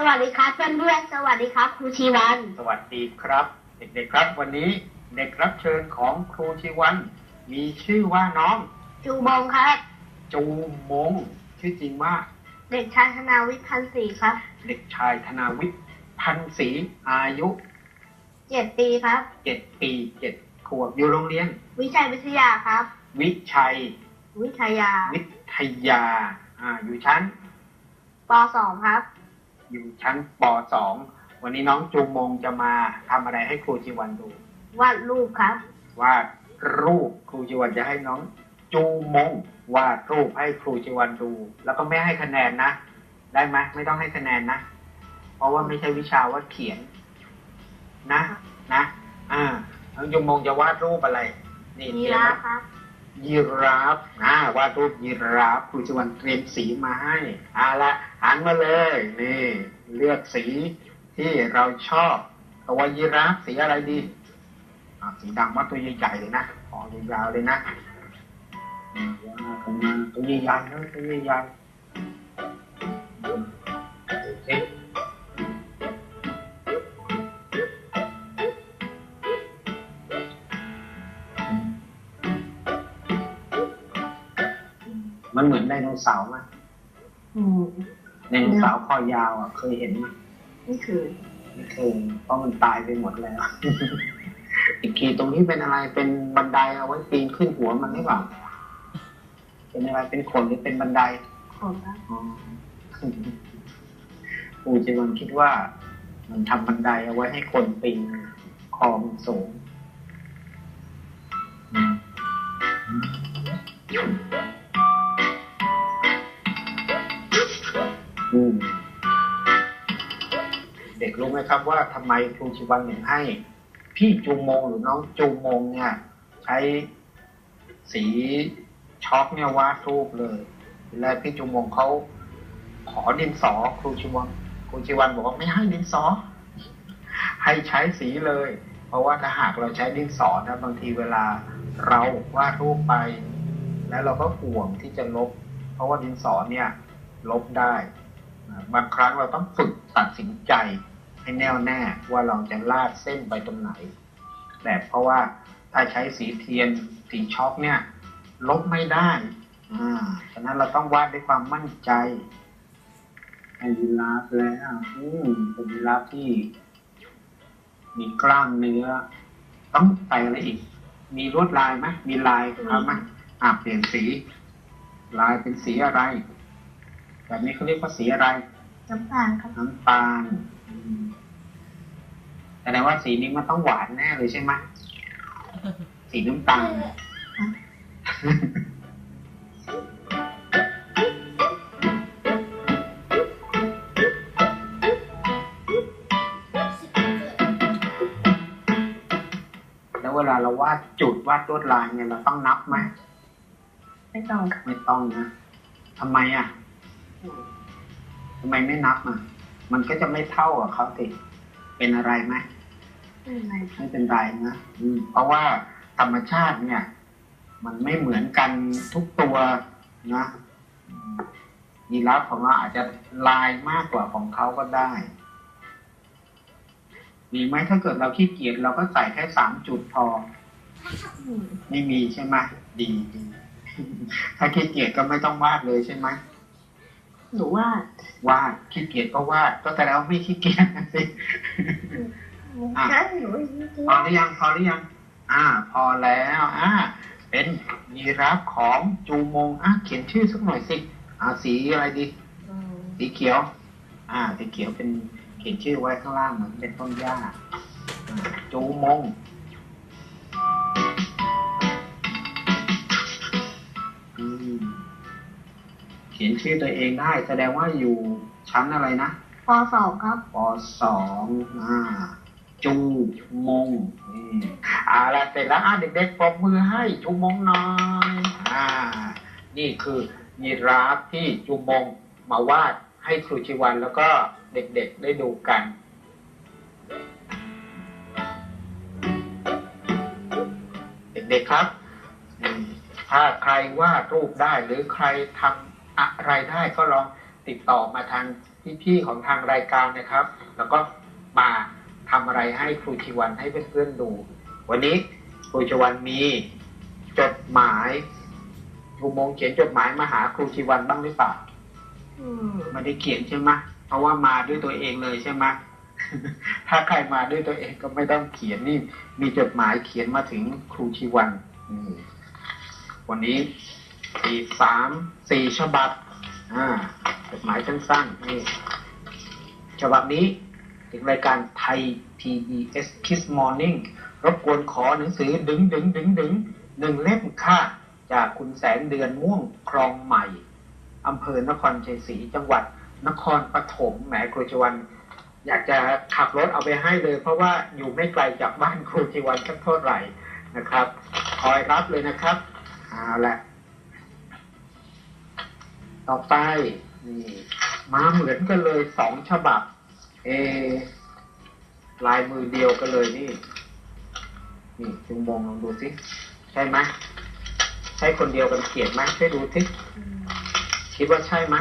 สวัสดีครับเพื่อนๆสวัสดีครับ ครูชีวัน สวัสดีครับ เด็กๆครับ วันนี้เด็กรับเชิญของครูชีวัน มีชื่อว่าน้อง จูบงครับ จูมง ชื่อจริงว่า เด็กชายธนาวิทย์พันธ์ศรีครับ เด็กชายธนาวิทย์พันศรีอายุเจ็ดปีครับเจ็ดปีเจ็ดขวบอยู่โรงเรียน วิชัยวิทยาครับ วิชัย วิทยา วิทยา อ่าอยู่ชั้นปสองครับ อยู่ชั้นปสองวันนี้น้องจูมงจะมาทำอะไรให้ครูชีวันดู วาดรูปครับ วาดรูปครูชีวันจะให้น้องจูมงวาดรูปให้ครูชีวันดู แล้วก็ไม่ให้คะแนนนะ ได้ไหมไม่ต้องให้คะแนนนะ เพราะว่าไม่ใช่วิชาวาดเขียน นะนะอ่าน้องจูมงจะวาดรูปอะไร นี่ยีเตรียมราฟไว้ ครับ ยีราฟอ่าวาดรูปยีราฟครูชวันเตรียมสีมาให้เอาละหันมาเลยนี่เลือกสีที่เราชอบตัวยีราฟสีอะไรดีสีดำว่าตัวใหญ่ๆเลยนะคอยาวๆเลยนะตัวใหญ่ๆนะตัวใหญ่ๆ มโอเคมันเหมือนไดโนเสาร์ไหมอืมไดโนเสาร์คอยาวอะเคยเห็นไหมนี่คือไม่เคยเพราะมันตายไปหมดแล้ว อีกทีตรงนี้เป็นอะไรเป็นบันไดเอาไว้ปีนขึ้นหัวมันหรือเปล่าเป็นอะไรเป็นขนหรือเป็นบันไดผมครับอ๋อปูจิวันคิดว่า มันทำบันไดเอาไว้ให้คนปีนคอมันสูงอืม เด็กรู้ไหมครับว่าทำไมครูชิวันถึงให้ พี่จูมงหรือน้องจูมงเนี่ย ใช้สีช็อกเนี่ยวาดรูปเลย และพี่จูมงเขาขอดินสอครูชิวันครูชิวันบอกว่าไม่ให้ดินสอ ให้ใช้สีเลย เพราะว่าถ้าหากเราใช้ดินสอนะบางทีเวลาเราวาดรูปไป แล้วเราก็ห่วงที่จะลบ เพราะว่าดินสอเนี่ย ลบได้ บางครั้งเราต้องฝึกตัดสินใจให้แน่วแน่ว่าเราจะลาดเส้นไปตรงไหน แต่เพราะว่าถ้าใช้สีเทียนสีช็อกเนี่ย ลบไม่ได้อ่าฉะนั้นเราต้องวาดด้วยความมั่นใจให้ยีราฟแล้วอืมเป็นยีราฟที่ มีกล้ามเนื้อ ต้องใส่อะไรอีก มีลวดลายไหมมีลายครับไหมอ่าเปลี่ยนสี ลายเป็นสีอะไร แบบนี้เขาเรียกว่าสีอะไรน้ำตาลครับน้ำตาลอืมแสดงว่าสีนี้มันต้องหวานแน่เลยใช่ไหมสีน้ำตาลแล้วเวลาเราวาดจุดวาดลวดลายเนี่ยเราต้องนับไหมไม่ต้องครับไม่ต้องนะทำไมอะ ทำไมไม่นับอะ มันก็จะไม่เท่ากับเขาติเป็นอะไรไหมไม่เป็นไรครับไม่เป็นไรนะอืมเพราะว่าธรรมชาติเนี่ย มันไม่เหมือนกันทุกตัวนะอืมยีราฟของเราอาจจะลายมากกว่าของเขาก็ได้มีไหมถ้าเกิดเราขี้เกียจเราก็ใส่แค่สามจุดพออืมไม่มีใช่ไหมดีดีถ้าขี้เกียจก็ไม่ต้องวาดเลยใช่ไหม หนูวาดวาดขี้เกียจก็วาดก็แต่แล้วาไม่ขี้เกียจนะสิอะใช่หนูพอหรือยังพอหรือยังอ่า พอแล้วอ่าเป็นยีราฟของจูมงอะเขียนชื่อสักหน่อยสิอ่าสีอะไรดีอืมสีเขียว อ่าสีเขียวเป็นเขียนชื่อไว้ข้างล่างเหมือนเป็นต้นหญ้าอ่าจูมง ขียนชื่อตัวเองได้ แสดงว่าอยู่ชั้นอะไรนะปสองครับปสองอ่าจูมงนี่เอาละเสร็จแล้วอะเด็กๆปรบมือให้จูมงหน่อยอ่า นี่คือยีราฟที่จูมงมาวาดให้ครูชิวันแล้วก็เด็กๆได้ดูกันเด็กๆครับอืมถ้าใครวาดรูปได้หรือใครทำ อะไรได้ก็ลองติดต่อมาทางพี่ๆของทางรายการนะครับ แล้วก็มาทำอะไรให้ครูชีวันให้เพื่อนๆดู วันนี้ครูชีวันมีจดหมายครูโมงเขียนจดหมายมาหาครูชีวันบ้างหรือเปล่าอืมไม่ได้เขียนใช่ไหมเพราะว่ามาด้วยตัวเองเลยใช่ไหมถ้าใครมาด้วยตัวเองก็ไม่ต้องเขียนนี่ มีจดหมายเขียนมาถึงครูชีวันอืมวันนี้ สี่สามสี่ฉบับอ่าจดหมายสั้นๆนี่ฉบับนี้ถึงรายการไทย PBS Kids Morning รบกวนขอหนังสือดึงดึงดึงดึงหนึ่งเล่มค่ะจากคุณแสงเดือนม่วงครองใหม่อำเภอนครชัยศรีจังหวัดนครปฐมแหมครูชวัน อยากจะขับรถเอาไปให้เลย เพราะว่าอยู่ไม่ไกลจากบ้านครูชวันสักเท่าไหร่นะครับ คอยรับเลยนะครับเอาละ ต่อไปนี่มาเหมือนกันเลยสองฉบับ เอ ลายมือเดียวกันเลยนี่ นี่จุงมองลองดูสิใช่ไหมใช่คนเดียวกันเขียนไหมช่วยดูสิอืมคิดว่าใช่ไหม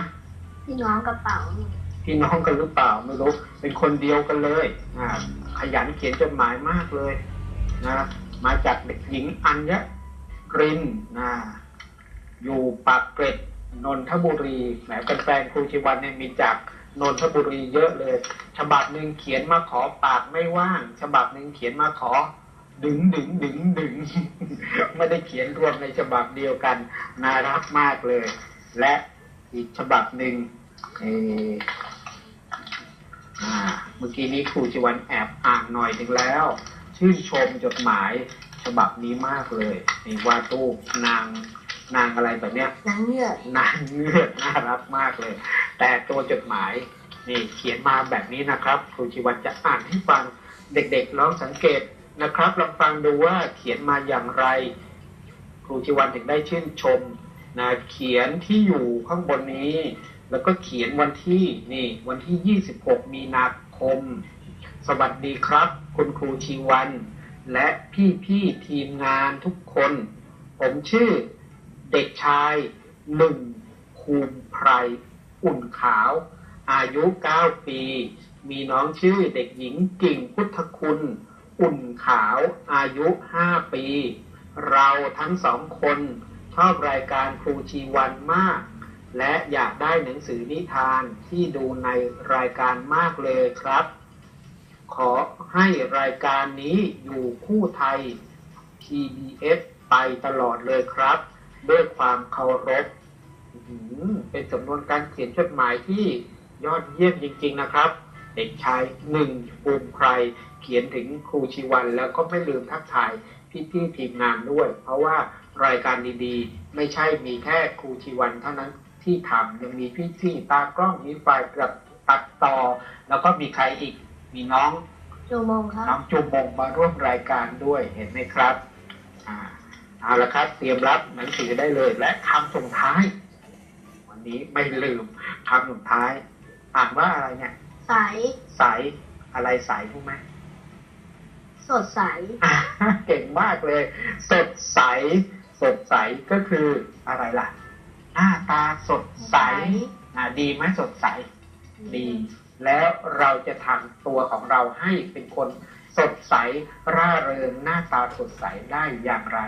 พี่น้องกระเป๋านี่พี่น้องกันหรือเปล่าไม่รู้เป็นคนเดียวกันเลย อ่า ขยันเขียนจดหมายมากเลยนะมาจากเด็กหญิงอัญญกรินนะอยู่ปากเกร็ด นนทบุรีแหมแฟนครูชีวันเนี่ยมีจากนนทบุรีเยอะเลย ฉบับหนึ่งเขียนมาขอปากไม่ว่าง ฉบับหนึ่งเขียนมาขอดึงดึงดึงดึงไม่ได้เขียนรวมในฉบับเดียวกันน่ารักมากเลย และอีกฉบับหนึ่งเออ่าเมื่อกี้นี้ครูชิวันแอบอ่านหน่อยถึงแล้ว ชื่นชมจดหมายฉบับนี้มากเลยนี่วาดรูปนาง นางอะไรแบบเนี้ยนางเงือกนางเงือกน่ารักมากเลย แต่ตัวจดหมายนี่เขียนมาแบบนี้นะครับครูชีวันจะอ่านให้ฟังเด็กๆลองสังเกตนะครับลองฟังดูว่าเขียนมาอย่างไร ครูชีวันถึงได้ชื่นชมนะเขียนที่อยู่ข้างบนนี้ แล้วก็เขียนวันที่นี่วันที่ 26 มีนาคม สวัสดีครับ คุณครูชีวัน และพี่ๆทีมงานทุกคน ผมชื่อ เด็กชายหนึ่งภูมไพรอุ่นขาว อายุ 9 ปี มีน้องชื่อเด็กหญิงกิ่งพุทธคุณ อุ่นขาว อายุ 5 ปี เราทั้งสองคนชอบรายการครูชีวันมาก และอยากได้หนังสือนิทานที่ดูในรายการมากเลยครับ ขอให้รายการนี้อยู่คู่ไทย PBS ไปตลอดเลยครับ ด้วยความเคารพอื้อหือเป็นสำนวนการเขียนจดหมายที่ยอดเยี่ยมจริง ๆนะครับ เด็กชายหนึ่งภูมิใครเขียนถึงครูชีวัน แล้วก็ไม่ลืมทักทายพี่ๆทีมงานด้วย เพราะว่ารายการดีๆ ไม่ใช่มีแค่ครูชีวันเท่านั้นที่ทำยังมีพี่ๆตากล้องมีฝ่ายกับตัดต่อ แล้วก็มีใครอีกมีน้องจูโมงครัน้อบงจุมมงมาร่วมรายการด้วยเห็นไหมครับอ่า เอาละครับ เตรียมรับหนังสือได้เลย และคำส่งท้าย วันนี้ไม่ลืมคำส่งท้าย อ่านว่าอะไรเนี่ย ใส ใสอะไรใสรู้ไหมสดใสอ่าเก่งมากเลย สดใส สดใสก็คืออะไรล่ะ หน้าตาสดใสอ่าดีไหมสดใส ดี แล้วเราจะทำตัวของเราให้เป็นคนสดใสร่าเริงหน้าตาสดใสได้อย่างไร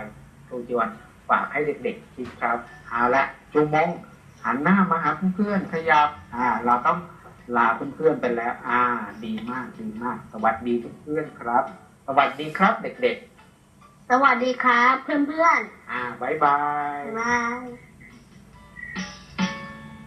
ครูจวนฝากให้เด็กๆคิดครับเอาละจูมงหันหน้ามาหาเพื่อนๆขยับอ่า เราต้องลาเพื่อนๆไปแล้ว อ่า ดีมากดีมาก สวัสดีเพื่อนๆครับ สวัสดีครับเด็กสวัสดีครับ เพื่อนๆ อ่าบายบายๆบ๊ายบาย